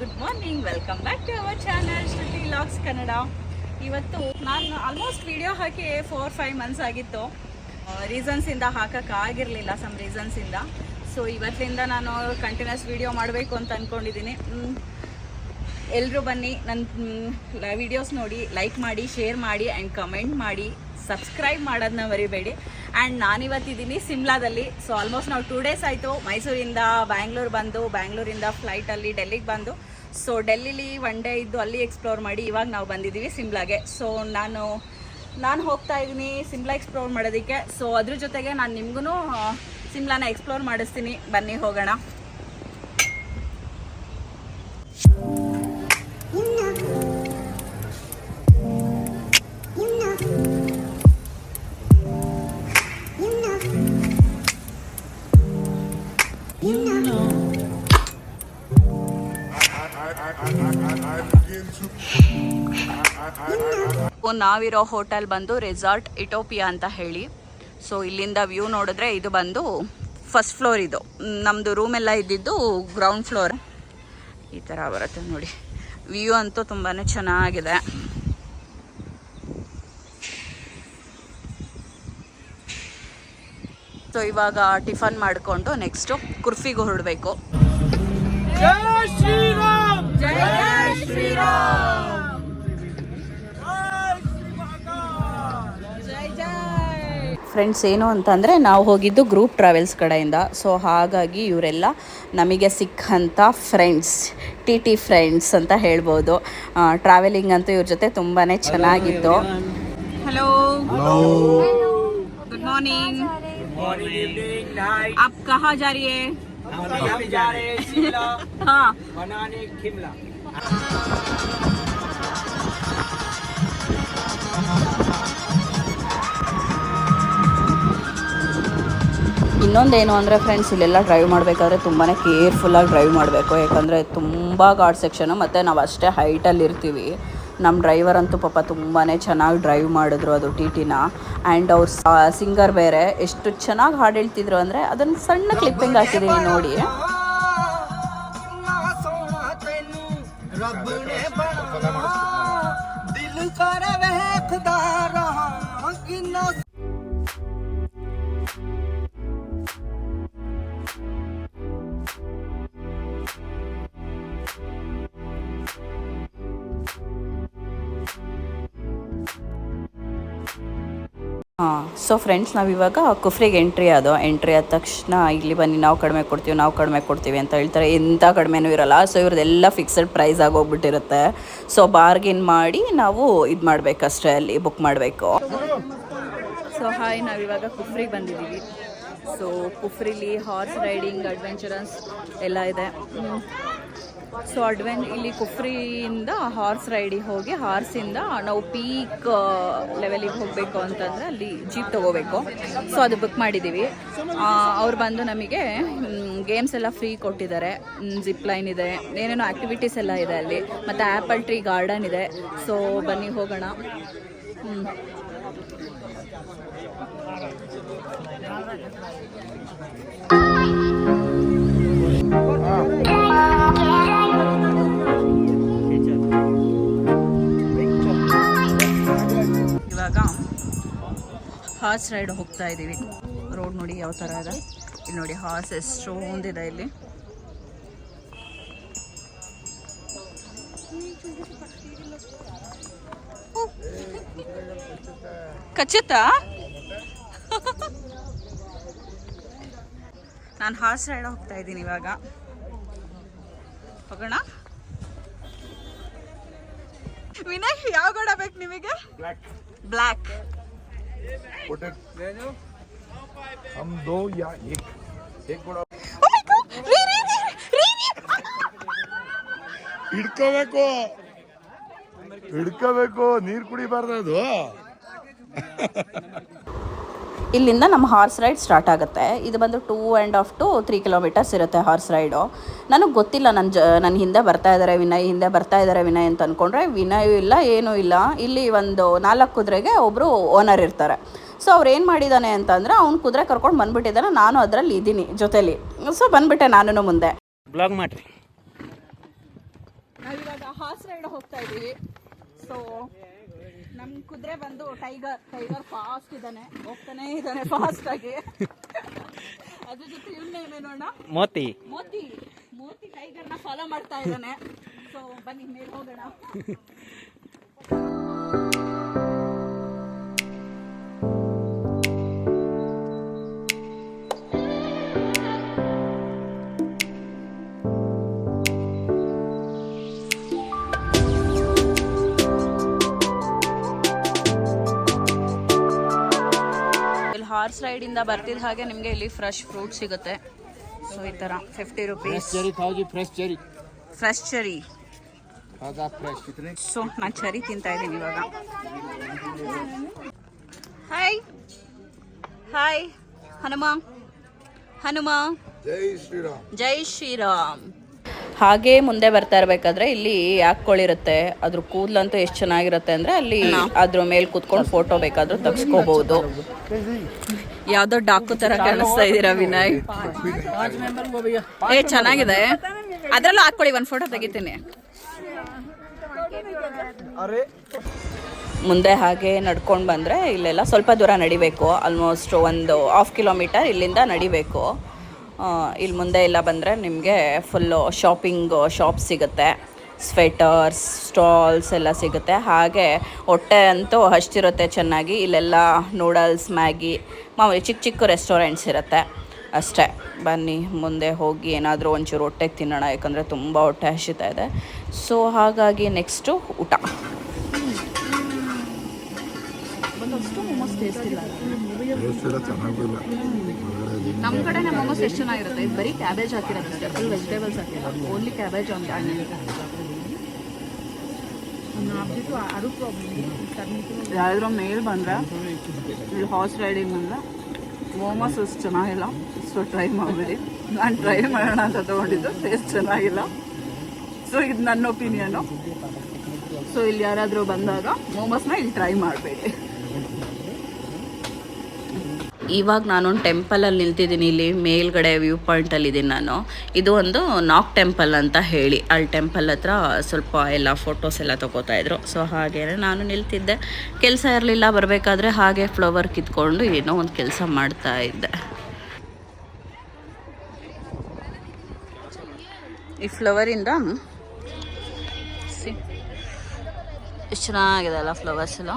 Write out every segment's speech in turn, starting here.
Good morning welcome back to our channel Shruti logs Kannada ಇವತ್ತು ನಾನು almost video ಹಾಕಿ four five months ಆಗಿತ್ತು. ರೀಸನ್ಸಿಂದ ಹಾಕೋಕ್ಕಾಗಿರಲಿಲ್ಲ ಸಮ್ ರೀಸನ್ಸಿಂದ ಸೊ ಇವತ್ತಿಂದ ನಾನು ಕಂಟಿನ್ಯೂಸ್ ವಿಡಿಯೋ ಮಾಡಬೇಕು ಅಂತ ಅಂದ್ಕೊಂಡಿದ್ದೀನಿ ಎಲ್ಲರೂ ಬನ್ನಿ. ನನ್ನ ವಿಡಿಯೋಸ್ ನೋಡಿ ಲೈಕ್ ಮಾಡಿ ಶೇರ್ ಮಾಡಿ ಆ್ಯಂಡ್ ಕಮೆಂಟ್ ಮಾಡಿ. ಸಬ್ಸ್ಕ್ರೈಬ್ ಮಾಡೋದನ್ನ ಮರಿಬೇಡಿ. ಆ್ಯಂಡ್ ನಾನಿವತ್ತಿದ್ದೀನಿ ಸಿಮ್ಲಾದಲ್ಲಿ. ಸೊ ಆಲ್ಮೋಸ್ಟ್ ನಾವು ಟೂ ಡೇಸ್ ಆಯಿತು. ಮೈಸೂರಿಂದ ಬ್ಯಾಂಗ್ಳೂರು ಬಂದು, ಬ್ಯಾಂಗ್ಳೂರಿಂದ ಫ್ಲೈಟಲ್ಲಿ ಡೆಲ್ಲಿಗೆ ಬಂದು. ಸೊ ಡೆಲ್ಲಿಲಿ ಒನ್ ಡೇ ಇದ್ದು ಅಲ್ಲಿ ಎಕ್ಸ್ಪ್ಲೋರ್ ಮಾಡಿ ಇವಾಗ ನಾವು ಬಂದಿದ್ದೀವಿ ಸಿಮ್ಲಾಗೆ. ಸೊ ನಾನು ನಾನು ಹೋಗ್ತಾ ಇದ್ದೀನಿ ಸಿಮ್ಲಾ ಎಕ್ಸ್ಪ್ಲೋರ್ ಮಾಡೋದಕ್ಕೆ. ಸೊ ಅದ್ರ ಜೊತೆಗೆ ನಾನು ನಿಮಗೂ ಸಿಮ್ಲಾನ ಎಕ್ಸ್ಪ್ಲೋರ್ ಮಾಡಿಸ್ತೀನಿ. ಬನ್ನಿ ಹೋಗೋಣ. ನಾವಿರೋ ಹೋಟೆಲ್ ಬಂದು ರೆಸಾರ್ಟ್ ಇಟೋಪಿಯಾ ಅಂತ ಹೇಳಿ. ಸೊ ಇಲ್ಲಿಂದ ವ್ಯೂ ನೋಡಿದ್ರೆ ಇದು ಬಂದು ಫಸ್ಟ್ ಫ್ಲೋರ್ ಇದು. ನಮ್ಮದು ರೂಮ್ ಎಲ್ಲ ಇದ್ದಿದ್ದು ಗ್ರೌಂಡ್ ಫ್ಲೋರ್. ಈ ಥರ ಬರುತ್ತೆ ನೋಡಿ. ವ್ಯೂ ಅಂತೂ ತುಂಬಾ ಚೆನ್ನಾಗಿದೆ. ಸೊ ಇವಾಗ ಟಿಫನ್ ಮಾಡಿಕೊಂಡು ನೆಕ್ಸ್ಟು ಕುರ್ಫಿಗೆ ಹೊರಡಬೇಕು. ಜಯ ಶ್ರೀರಾಮ್! ಜೈ ಶ್ರೀರಾಮ್ ಜೈ ಜೈ ಫ್ರೆಂಡ್ಸ್ ಏನು ಅಂತಂದರೆ ನಾವು ಹೋಗಿದ್ದು ಗ್ರೂಪ್ ಟ್ರಾವೆಲ್ಸ್ ಕಡೆಯಿಂದ ಸೊ ಹಾಗಾಗಿ ಇವರೆಲ್ಲ ನಮಗೆ ಸಿಕ್ಕಂಥ ಫ್ರೆಂಡ್ಸ್ ಟಿ ಟಿ ಫ್ರೆಂಡ್ಸ್ ಅಂತ ಹೇಳ್ಬೋದು ಟ್ರಾವೆಲಿಂಗ್ ಅಂತೂ ಇವ್ರ ಜೊತೆ ತುಂಬಾ ಚೆನ್ನಾಗಿತ್ತು hello good morning morning evening night आप कहाँ जा रही है हम अभी जा रहे हैं शिमला हाँ बनाने शिमला ಇನ್ನೊಂದೇನು ಅಂದರೆ ಫ್ರೆಂಡ್ಸ್ ಇಲ್ಲೆಲ್ಲ ಡ್ರೈವ್ ಮಾಡಬೇಕಾದ್ರೆ ತುಂಬಾ ಕೇರ್ಫುಲ್ಲಾಗಿ ಡ್ರೈವ್ ಮಾಡಬೇಕು. ಯಾಕಂದರೆ ತುಂಬ ಗಾಡ್ ಸೆಕ್ಷನು ಮತ್ತು ನಾವು ಅಷ್ಟೇ ಹೈಟಲ್ಲಿ ಇರ್ತೀವಿ. ನಮ್ಮ ಡ್ರೈವರ್ ಅಂತೂ ಪಾಪ ತುಂಬಾ ಚೆನ್ನಾಗಿ ಡ್ರೈವ್ ಮಾಡಿದ್ರು ಅದು ಟಿ ಟಿನ ಆ್ಯಂಡ್ ಅವ್ರ ಸಿಂಗರ್ ಬೇರೆ, ಎಷ್ಟು ಚೆನ್ನಾಗಿ ಹಾಡು ಹೇಳ್ತಿದ್ರು ಅಂದರೆ ಅದನ್ನು ಸಣ್ಣ ಕ್ಲಿಪ್ಪಿಂಗ್ ಹಾಕಿದ್ದೀನಿ ನೋಡಿ. ಹಾಂ ಸೊ ಫ್ರೆಂಡ್ಸ್ ನಾವಿವಾಗ ಕುಫ್ರಿಗೆ ಎಂಟ್ರಿ ಆದೋ ಎಂಟ್ರಿ ಆದ ತಕ್ಷಣ ಇಲ್ಲಿ ಬನ್ನಿ, ನಾವು ಕಡಿಮೆ ಕೊಡ್ತೀವಿ, ನಾವು ಕಡಿಮೆ ಕೊಡ್ತೀವಿ ಅಂತ ಹೇಳ್ತಾರೆ. ಎಂಥ ಕಡಿಮೆನೂ ಇರಲ್ಲ. ಸೊ ಇವ್ರದ್ದೆಲ್ಲ ಫಿಕ್ಸಡ್ ಪ್ರೈಸ್ ಆಗೋಗ್ಬಿಟ್ಟಿರುತ್ತೆ. ಸೊ ಬಾರ್ಗಿನ್ ಮಾಡಿ ನಾವು ಇದು ಮಾಡಬೇಕಷ್ಟೇ ಅಲ್ಲಿ ಬುಕ್ ಮಾಡಬೇಕು. ಸೊ ಹಾಯ್ ನಾವಿವಾಗ ಕುಫ್ರಿಗೆ ಬಂದಿದ್ದೀವಿ. ಸೊ ಕುಫ್ರಿಲಿ ಹಾರ್ಸ್ ರೈಡಿಂಗ್ ಅಡ್ವೆಂಚರಸ್ ಎಲ್ಲ ಇದೆ. ಸೊ ಅಡ್ವೆನ್ ಇಲ್ಲಿ ಕುಫ್ರಿಯಿಂದ ಹಾರ್ಸ್ ರೈಡಿಗೆ ಹೋಗಿ ಹಾರ್ಸಿಂದ ನಾವು ಪೀಕ್ ಲೆವೆಲಿಗೆ ಹೋಗಬೇಕು ಅಂತಂದರೆ ಅಲ್ಲಿ ಜೀಪ್ ತೊಗೋಬೇಕು. ಸೊ ಅದು ಬುಕ್ ಮಾಡಿದ್ದೀವಿ ಅವ್ರು ಬಂದು ನಮಗೆ ಗೇಮ್ಸ್ ಎಲ್ಲ ಫ್ರೀ ಕೊಟ್ಟಿದ್ದಾರೆ. ಜಿಪ್ ಲೈನ್ ಇದೆ. ಏನೇನೋ ಆ್ಯಕ್ಟಿವಿಟೀಸ್ ಎಲ್ಲ ಇದೆ ಅಲ್ಲಿ. ಮತ್ತು ಆ್ಯಪಲ್ ಟ್ರೀ ಗಾರ್ಡನ್ ಇದೆ. ಸೊ ಬನ್ನಿ ಹೋಗೋಣ. ಹಾರ್ಸ್ ರೈಡ್ ಹೋಗ್ತಾ ಇದ್ದೀವಿ ರೋಡ್ ನೋಡಿ ಯಾವ ಥರ ಇದೆ. ಇಲ್ಲಿ ನೋಡಿ ಹಾರ್ಸ್ ಎಷ್ಟೊಂದಿದೆ ಇಲ್ಲಿ. ಕಚ್ಚುತ್ತಾ? ನಾನು ಹಾರ್ಸ್ ರೈಡ್ ಹೋಗ್ತಾ ಇದ್ದೀನಿ ಇವಾಗ. ಹೋಗೋಣ? ವಿನಯ್ ಯಾವ ಗೋಡ ಬೇಕು ನಿಮಗೆ? Black हम दो या एक एक ಕೂಡ ಹಿಡ್ಕೋಬೇಕು ಹಿಡ್ಕೋಬೇಕು ನೀರ್ ಕುಡಿಬಾರ್ದು ಅದು ಇಲ್ಲಿಂದ ನಮ್ಮ ಹಾರ್ಸ್ ರೈಡ್ ಸ್ಟಾರ್ಟ್ ಆಗುತ್ತೆ. ಇದು ಬಂದು two and half to three kilometres ಇರುತ್ತೆ ಹಾರ್ಸ್ ರೈಡು. ನನಗೆ ಗೊತ್ತಿಲ್ಲ ನನ್ನ ಜ ನನ್ನ ಹಿಂದೆ ಬರ್ತಾ ಇದ್ದಾರೆ ವಿನಯ್ ಹಿಂದೆ ಬರ್ತಾ ಇದ್ದಾರೆ ವಿನಯ್ ಅಂತ ಅಂದ್ಕೊಂಡ್ರೆ ವಿನಯ್ ಇಲ್ಲ ಏನೂ ಇಲ್ಲ. ಇಲ್ಲಿ ಒಂದು ನಾಲ್ಕು ಕುದುರೆಗೆ ಒಬ್ಬರು ಓನರ್ ಇರ್ತಾರೆ. ಸೊ ಅವ್ರು ಏನು ಮಾಡಿದ್ದಾನೆ ಅಂತಂದರೆ ಅವ್ನು ಕುದುರೆ ಕರ್ಕೊಂಡು ಬಂದ್ಬಿಟ್ಟಿದ್ದಾನೆ ನಾನು ಅದರಲ್ಲಿ ಇದ್ದೀನಿ ಜೊತೇಲಿ. ಸೊ ಬಂದ್ಬಿಟ್ಟೆ ನಾನು ಮುಂದೆ. ಬ್ಲಾಗ್ ಮಾಡಿರಿ. ಹಾರ್ಸ್ ರೈಡ್ ಹೋಗ್ತಾ ಇದ್ದೀವಿ. ಸೊ ನಮ್ಮ ಕುದುರೆ ಬಂದು ಟೈಗರ್ ಟೈಗರ್ ಫಾಸ್ಟ್ ಇದ್ದಾನೆ ಹೋಗ್ತಾನೆ ಇದ್ದಾನೆ ಫಾಸ್ಟ್ ಆಗಿ. ಅದ್ರ ಜೊತೆ ಇವನ್ನೇ ಏನೋಣ ಮೋತಿ. ಮೋತಿ. ಮೋತಿ ಟೈಗರ್ನ ಫಾಲೋ ಮಾಡ್ತಾ ಇದ್ದಾನೆ ಸೊ ಬನ್ನಿ ಮೇಲೆ ಹೋಗೋಣ. ಹಾರ್ಸ್ ರೈಡ್ ಇಂದ ಬರ್ತಿದ್ದ ಹಾಗೆ ನಿಮಗೆ ಇಲ್ಲಿ ಫ್ರೆಶ್ ಫ್ರೂಟ್ ಸಿಗುತ್ತೆ. ಸೊ ಈ ತರ fifty rupees fresh cherry so ನಾನು ಚರಿ ತಿಂತಾ ಇದ್ದೀನಿ ಇವಾಗ. Hi hi Hanuma. ಹನುಮ. ಜೈ ಶ್ರೀರಾಮ್. ಜೈ ಶ್ರೀರಾಮ್. ಹಾಗೆ ಮುಂದೆ ಬರ್ತಾ ಇರ್ಬೇಕಾದ್ರೆ ಇಲ್ಲಿ ಹಾಕೊಳ್ಳಿರುತ್ತೆ ಅದ್ರ ಕೂದಲಂತೂ ಎಷ್ಟು ಚೆನ್ನಾಗಿರುತ್ತೆ ಅಂದ್ರೆ ಅಲ್ಲಿ ಅದ್ರ ಮೇಲೆ ಕೂತ್ಕೊಂಡು ಫೋಟೋ ಬೇಕಾದ್ರೂ ತಗ್ಸ್ಕೋಬಹುದು ಯಾವ್ದೋ ಡಾಕು ತರ ಕಾಣಿಸ್ತಾ ಇದೀರಾ ವಿನಯ್? ಏ ಚೆನ್ನಾಗಿದೆ. ಅದ್ರಲ್ಲೂ ಹಾಕೊಳ್ಳಿ ಒಂದ್ ಫೋಟೋ ತೆಗಿತೀನಿ. ಮುಂದೆ ಹಾಗೆ ನಡ್ಕೊಂಡು ಬಂದರೆ ಇಲ್ಲೆಲ್ಲ ಸ್ವಲ್ಪ ದೂರ ನಡಿಬೇಕು. ಆಲ್ಮೋಸ್ಟ್ ಒಂದು ಹಾಫ್ ಕಿಲೋಮೀಟರ್ ಇಲ್ಲಿಂದ ನಡಿಬೇಕು. ಇಲ್ಲಿ ಮುಂದೆ ಎಲ್ಲ ಬಂದರೆ ನಿಮಗೆ ಫುಲ್ಲು ಶಾಪಿಂಗ್ ಶಾಪ್ ಸಿಗುತ್ತೆ. ಸ್ವೆಟರ್ಸ್ ಸ್ಟಾಲ್ಸ್ ಎಲ್ಲ ಸಿಗುತ್ತೆ. ಹಾಗೆ ಹೊಟ್ಟೆ ಅಂತೂ ಹಚ್ತಿರುತ್ತೆ ಚೆನ್ನಾಗಿ. ಇಲ್ಲೆಲ್ಲ ನೂಡಲ್ಸ್ ಮ್ಯಾಗಿ ಮಾಮೂಲಿ ಚಿಕ್ಕ ಚಿಕ್ಕ ರೆಸ್ಟೋರೆಂಟ್ಸ್ ಇರುತ್ತೆ. ಅಷ್ಟೇ. ಬನ್ನಿ ಮುಂದೆ ಹೋಗಿ ಏನಾದರೂ ಒಂಚೂರು ಹೊಟ್ಟೆಗೆ ತಿನ್ನೋಣ. ಯಾಕಂದರೆ ತುಂಬ ಹೊಟ್ಟೆ ಹಸಿತಾ ಇದೆ. ಸೊ ಹಾಗಾಗಿ ನೆಕ್ಸ್ಟು ಊಟ. ನಮ್ಮ ಕಡೆನೇ ಮೊಮೋಸ್ ಎಷ್ಟು ಚೆನ್ನಾಗಿರುತ್ತೆ? ಇದು ಬರೀ ಕ್ಯಾಬೇಜ್ ಹಾಕಿರೋದು ಅಷ್ಟೇ. ಫುಲ್ ವೆಜಿಟೇಬಲ್ಸ್ ಹಾಕಿಲ್ಲ ಓನ್ಲಿ ಕ್ಯಾಬೇಜ್ ಒಂದು ಯಾರಾದ್ರೂ ಮೇಲ್ ಬಂದ್ರೆ, ಇಲ್ಲಿ ಹಾರ್ಸ್ ರೈಡಿಂಗ್ ಬಂದ್ರೆ ಮೋಮೋಸ್ ಅಷ್ಟು ಚೆನ್ನಾಗಿಲ್ಲ. ಸೊ ಟ್ರೈ ಮಾಡಬೇಡಿ. ನಾನು ಟ್ರೈ ಮಾಡೋಣ ಅಂತ ತೊಗೊಂಡಿದ್ದು ಟೇಸ್ಟ್ ಚೆನ್ನಾಗಿಲ್ಲ. ಸೊ ಇದು ನನ್ನ ಒಪಿನಿಯನು ಸೊ ಇಲ್ಲಿ ಯಾರಾದರೂ ಬಂದಾಗ ಮೋಮೋಸ್ನ ಇಲ್ಲಿ ಟ್ರೈ ಮಾಡಬೇಡಿ. ಇವಾಗ ನಾನೊಂದು ಟೆಂಪಲಲ್ಲಿ ನಿಲ್ತಿದ್ದೀನಿ, ಇಲ್ಲಿ ಮೇಲ್ಗಡೆ ವ್ಯೂ ಪಾಯಿಂಟಲ್ಲಿ ಇದ್ದೀನಿ ನಾನು. ಇದು ಒಂದು ನಾಕ್ ಟೆಂಪಲ್ ಅಂತ ಹೇಳಿ. ಅಲ್ಲಿ ಟೆಂಪಲ್ ಹತ್ರ ಸ್ವಲ್ಪ ಎಲ್ಲ ಫೋಟೋಸ್ ಎಲ್ಲ ತಗೋತಾ ಇದ್ರು. ಸೊ ಹಾಗೇ ನಾನು ನಿಲ್ತಿದ್ದೆ. ಕೆಲಸ ಇರಲಿಲ್ಲ, ಬರಬೇಕಾದ್ರೆ ಹಾಗೆ ಫ್ಲವರ್ ಕಿತ್ಕೊಂಡು ಏನೋ ಒಂದು ಕೆಲಸ ಮಾಡ್ತಾ ಇದ್ದೆ. ಈ ಫ್ಲವರಿಂದ ಎಷ್ಟು ಚೆನ್ನಾಗಿದೆ ಅಲ್ಲ ಫ್ಲವರ್ಸ್ ಎಲ್ಲ?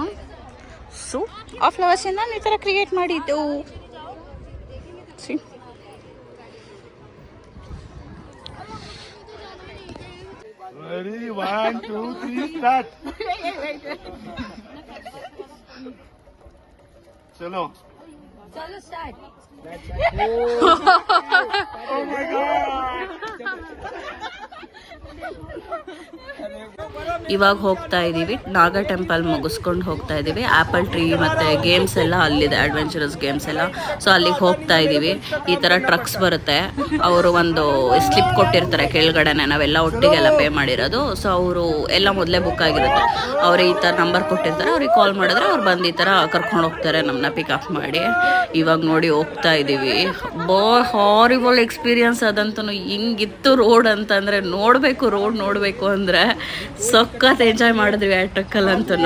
ಸ್ಲೈಸು ಆಫ್ ಫ್ಲವರ್ಸಿಂದ ನಾನು ಈ ಥರ ಕ್ರಿಯೇಟ್ ಮಾಡಿದ್ದೆವು ಚಲೋ. God! ಇವಾಗ ಹೋಗ್ತಾ ಇದ್ದೀವಿ ನಾಗ ಟೆಂಪಲ್ ಮುಗಿಸ್ಕೊಂಡು ಹೋಗ್ತಾ ಇದ್ದೀವಿ ಆ್ಯಪಲ್ ಟ್ರೀ ಮತ್ತು ಗೇಮ್ಸ್ ಎಲ್ಲ ಅಲ್ಲಿದೆ ಅಡ್ವೆಂಚರಸ್ ಗೇಮ್ಸ್ ಎಲ್ಲ. ಸೊ ಅಲ್ಲಿಗೆ ಹೋಗ್ತಾ ಇದ್ದೀವಿ ಈ ಥರ ಟ್ರಕ್ಸ್ ಬರುತ್ತೆ. ಅವರು ಒಂದು ಸ್ಲಿಪ್ ಕೊಟ್ಟಿರ್ತಾರೆ ಕೆಳಗಡೆನೆ. ನಾವೆಲ್ಲ ಒಟ್ಟಿಗೆಲ್ಲ ಪೇ ಮಾಡಿರೋದು. ಸೊ ಅವರು ಎಲ್ಲ ಮೊದಲೇ ಬುಕ್ ಆಗಿರುತ್ತೆ. ಅವ್ರಿಗೆ ಈ ಥರ ನಂಬರ್ ಕೊಟ್ಟಿರ್ತಾರೆ. ಅವ್ರಿಗೆ ಕಾಲ್ ಮಾಡಿದ್ರೆ ಅವ್ರು ಬಂದು ಈ ಥರ ಕರ್ಕೊಂಡು ಹೋಗ್ತಾರೆ ನಮ್ಮನ್ನ ಪಿಕಪ್ ಮಾಡಿ. ಇವಾಗ ನೋಡಿ ಹೋಗ್ತಾ ಇದ್ದೀವಿ ಬೋ ಹಾರಿಬಲ್ ಎಕ್ಸ್ಪೀರಿಯನ್ಸ್ ಅದಂತೂ ಹಿಂಗಿತ್ತು ರೋಡ್ ಅಂತಂದರೆ ನೋಡಬೇಕು ರೋಡ್ ನೋಡಬೇಕು ಅಂದರೆ ಸಖತ್ ಎಂಜಾಯ್ ಮಾಡಿದ್ವಿ ಆ ಟ್ರಕ್ಕಲ್ಲಂತೂ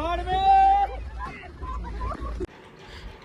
के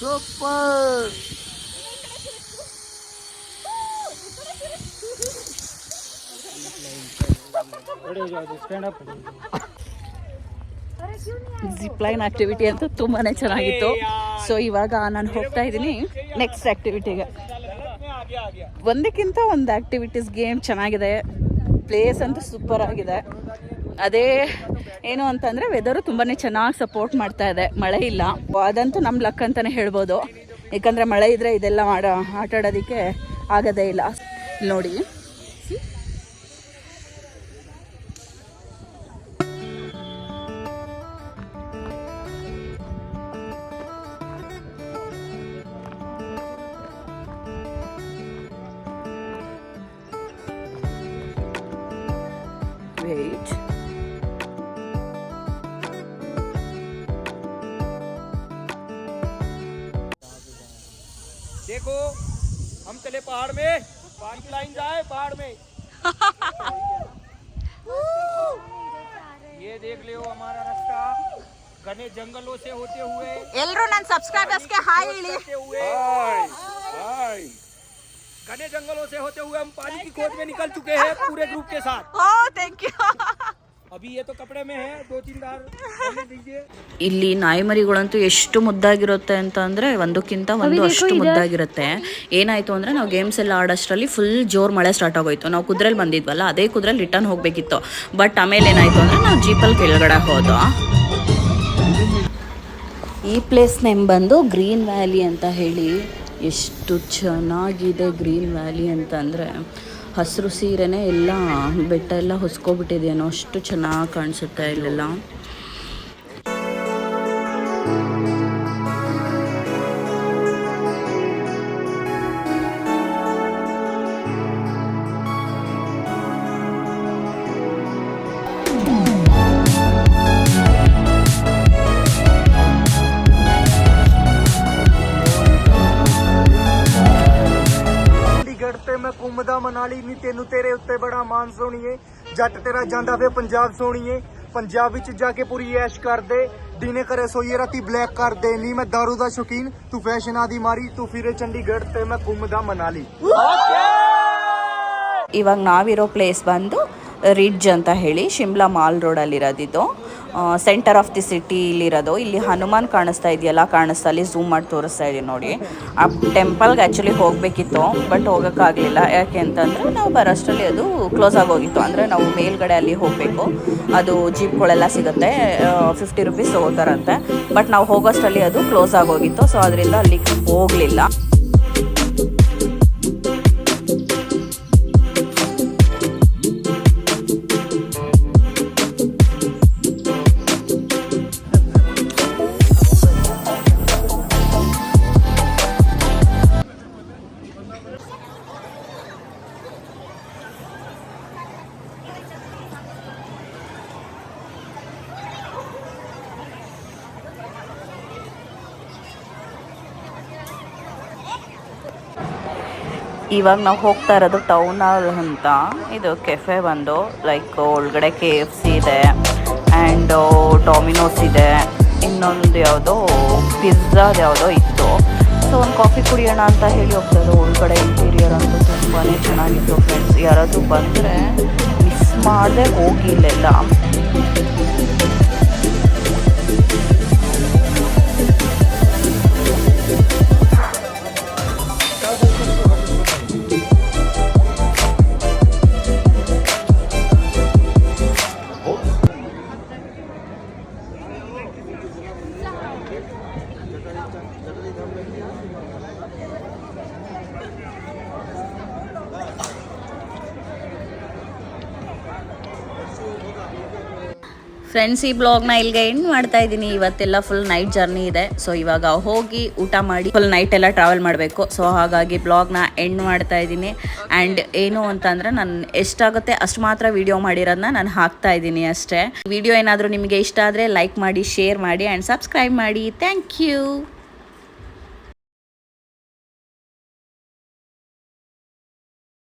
Super. ಜಿಪ್ಲೈನ್ ಆಕ್ಟಿವಿಟಿ ಅಂತ ತುಂಬಾ ಚೆನ್ನಾಗಿತ್ತು. ಸೊ ಇವಾಗ ನಾನು ಹೋಗ್ತಾ ಇದ್ದೀನಿ ನೆಕ್ಸ್ಟ್ ಆಕ್ಟಿವಿಟಿಗೆ ಒಂದಕ್ಕಿಂತ ಒಂದು ಆಕ್ಟಿವಿಟೀಸ್ ಗೇಮ್ ಚೆನ್ನಾಗಿದೆ. ಪ್ಲೇಸ್ ಅಂತೂ ಸೂಪರ್ ಆಗಿದೆ. ಅದೇ ಏನು ಅಂತಂದರೆ ವೆದರು ತುಂಬಾನೇ ಚೆನ್ನಾಗಿ ಸಪೋರ್ಟ್ ಮಾಡ್ತಾ ಇದೆ. ಮಳೆ ಇಲ್ಲ. ಅದಂತೂ ನಮ್ಮ ಲಕ್ ಅಂತಾನೆ ಹೇಳ್ಬೋದು. ಯಾಕಂದರೆ ಮಳೆ ಇದ್ದರೆ ಇದೆಲ್ಲ ಮಾಡೋ, ಆಟ ಆಡೋದಕ್ಕೆ ಆಗೋದೇ ಇಲ್ಲ. ನೋಡಿ. ವೆಯ್ಟ್ देखो हम चले पहाड़ में। पानी की लाइन जाए पहाड़ में। ये देख ले हमारा रास्ता। घने जंगलों से होते हुए। एलरो सब्सक्राइबर्स के हाई ले घने जंगलों से होते हुए हम पानी की खोज में निकल चुके हैं पूरे ग्रुप के साथ। ओह थैंक यू ಇಲ್ಲಿ ನಾಯಿ ಮರಿಗಳಂತೂ ಎಷ್ಟು ಮುದ್ದಾಗಿರುತ್ತೆ ಅಂತ ಅಂದ್ರೆ ಒಂದಕ್ಕಿಂತ ಒಂದು ಅಷ್ಟು ಮುದ್ದಾಗಿರುತ್ತೆ. ಏನಾಯ್ತು ಅಂದ್ರೆ ನಾವು ಗೇಮ್ಸ್ ಎಲ್ಲ ಆಡೋಷ್ಟರಲ್ಲಿ ಫುಲ್ ಜೋರು ಮಳೆ ಸ್ಟಾರ್ಟ್ ಆಗೋಯ್ತು. ನಾವು ಕುದ್ರಲ್ಲಿ ಬಂದಿದ್ವಲ್ಲ ಅದೇ ಕುದ್ರಲ್ಲಿ ರಿಟರ್ನ್ ಹೋಗಬೇಕಿತ್ತು. ಬಟ್ ಆಮೇಲೆ ಏನಾಯ್ತು ಅಂದ್ರೆ ನಾವು ಜೀಪಲ್ಲಿ ಕೆಳಗಡೆ ಹೋದ ಈ ಪ್ಲೇಸ್ ನೇಮ್ ಬಂದು ಗ್ರೀನ್ ವ್ಯಾಲಿ ಅಂತ ಹೇಳಿ ಎಷ್ಟು ಚೆನ್ನಾಗಿದೆ ಗ್ರೀನ್ ವ್ಯಾಲಿ ಅಂತಂದರೆ. ಹಸಿರು ಸೀರೆನೇ ಎಲ್ಲ ಬೆಟ್ಟ ಎಲ್ಲ ಹೊಸ್ಕೊಬಿಟ್ಟಿದೆಯೇನೋ ಅಷ್ಟು ಚೆನ್ನಾಗಿ ಕಾಣಿಸುತ್ತೆ ಇಲ್ಲೆಲ್ಲ. ਘੁੰਮਦਾ ਮਨਾਲੀ ਨਹੀਂ ਤੈਨੂੰ ਤੇਰੇ ਉੱਤੇ ਬੜਾ ਮਾਨ ਸੋਣੀਏ ਜੱਟ ਤੇਰਾ ਜਾਂਦਾ ਵੇ ਪੰਜਾਬ ਸੋਣੀਏ ਪੰਜਾਬ ਵਿੱਚ ਜਾ ਕੇ ਪੂਰੀ ਐਸ਼ ਕਰਦੇ ਦਿਨੇ ਕਰੇ ਸੋਈਏ ਰਾਤੀ ਬਲੈਕ ਕਰਦੇ ਨਹੀਂ ਮੈਂ दारू ਦਾ ਸ਼ੌਕੀਨ ਤੂੰ ਫੈਸ਼ਨਾਂ ਦੀ ਮਾਰੀ ਤੂੰ ਫਿਰੇ ਚੰਡੀਗੜ੍ਹ ਤੇ ਮੈਂ ਘੁੰਮਦਾ ਮਨਾਲੀ ಇವಾಗ ನಾವಿರೋ ಪ್ಲೇಸ್ ಬಂದು ರಿಡ್ಜ್ ಅಂತ ಹೇಳಿ ಶಿಮ್ಲಾ ಮಾಲ್ ರೋಡಲ್ಲಿರೋದಿದ್ದು ಸೆಂಟರ್ ಆಫ್ ದಿ ಸಿಟಿ ಇಲ್ಲಿ ಹನುಮಾನ್ ಕಾಣಿಸ್ತಾ ಇದೆಯಲ್ಲ ಕಾಣಿಸ್ತಾ ಅಲ್ಲಿ ಝೂಮ್ ಮಾಡಿ ತೋರಿಸ್ತಾ ಇದೀನಿ ನೋಡಿ. ಆ ಟೆಂಪಲ್ಗೆ ಆ್ಯಕ್ಚುಲಿ ಹೋಗಬೇಕಿತ್ತು ಬಟ್ ಹೋಗೋಕ್ಕಾಗಲಿಲ್ಲ. ಯಾಕೆ ಅಂತಂದರೆ ನಾವು ಬರೋಷ್ಟರಲ್ಲಿ ಅದು ಕ್ಲೋಸ್ ಆಗೋಗಿತ್ತು ಅಂದರೆ ನಾವು ಮೇಲ್ಗಡೆ ಅಲ್ಲಿ ಹೋಗಬೇಕು. ಅದು ಜೀಪ್ಗಳೆಲ್ಲ ಸಿಗುತ್ತೆ ಫಿಫ್ಟಿ ರುಪೀಸ್ ತೊಗೋತಾರಂತೆ. ಬಟ್ ನಾವು ಹೋಗೋಷ್ಟರಲ್ಲಿ ಅದು ಕ್ಲೋಸ್ ಆಗೋಗಿತ್ತು ಸೊ ಅದರಿಂದ ಅಲ್ಲಿಗೆ ಹೋಗಲಿಲ್ಲ. ಇವಾಗ ನಾವು ಹೋಗ್ತಾ ಇರೋದು ಟೌನ್ ಅಂತ. ಇದು ಕೆಫೆ ಬಂದು ಲೈಕ್ ಒಳಗಡೆ ಕೆ ಎಫ್ ಸಿ ಇದೆ ಆ್ಯಂಡ್ ಡೊಮಿನೋಸ್ ಇದೆ. ಇನ್ನೊಂದು ಯಾವುದೋ ಪಿಜ್ಜಾದ ಯಾವುದೋ ಇತ್ತು. ಸೊ ಒಂದು ಕಾಫಿ ಕುಡಿಯೋಣ ಅಂತ ಹೇಳಿ ಹೋಗ್ತಾ ಇದ್ದು. ಒಳಗಡೆ ಇಂಟೀರಿಯರ್ ಅಂತೂ ತುಂಬಾ ಚೆನ್ನಾಗಿತ್ತು ಫ್ರೆಂಡ್ಸ್ ಯಾರಾದರೂ ಬಂದರೆ ಮಿಸ್ ಮಾಡದೆ ಹೋಗಿ ಫ್ರೆಂಡ್ಸ್ ಈ ಬ್ಲಾಗ್ನ ಇಲ್ಲಿಗೆ ಎಂಡ್ ಮಾಡ್ತಾ ಇದ್ದೀನಿ. ಇವತ್ತೆಲ್ಲ ಫುಲ್ ನೈಟ್ ಜರ್ನಿ ಇದೆ. ಸೊ ಇವಾಗ ಹೋಗಿ ಊಟ ಮಾಡಿ ಫುಲ್ ನೈಟ್ ಎಲ್ಲ ಟ್ರಾವೆಲ್ ಮಾಡಬೇಕು. ಸೊ ಹಾಗಾಗಿ ಬ್ಲಾಗ್ನ ಎಂಡ್ ಮಾಡ್ತಾ ಇದ್ದೀನಿ. ಆ್ಯಂಡ್ ಏನು ಅಂತಂದ್ರೆ ನಾನು ಎಷ್ಟಾಗುತ್ತೆ ಅಷ್ಟು ಮಾತ್ರ ವಿಡಿಯೋ ಮಾಡಿರೋದನ್ನ ನಾನು ಹಾಕ್ತಾ ಇದ್ದೀನಿ ಅಷ್ಟೇ. ವಿಡಿಯೋ ಏನಾದರೂ ನಿಮಗೆ ಇಷ್ಟ ಆದರೆ ಲೈಕ್ ಮಾಡಿ ಶೇರ್ ಮಾಡಿ ಆ್ಯಂಡ್ ಸಬ್ಸ್ಕ್ರೈಬ್ ಮಾಡಿ. Thank you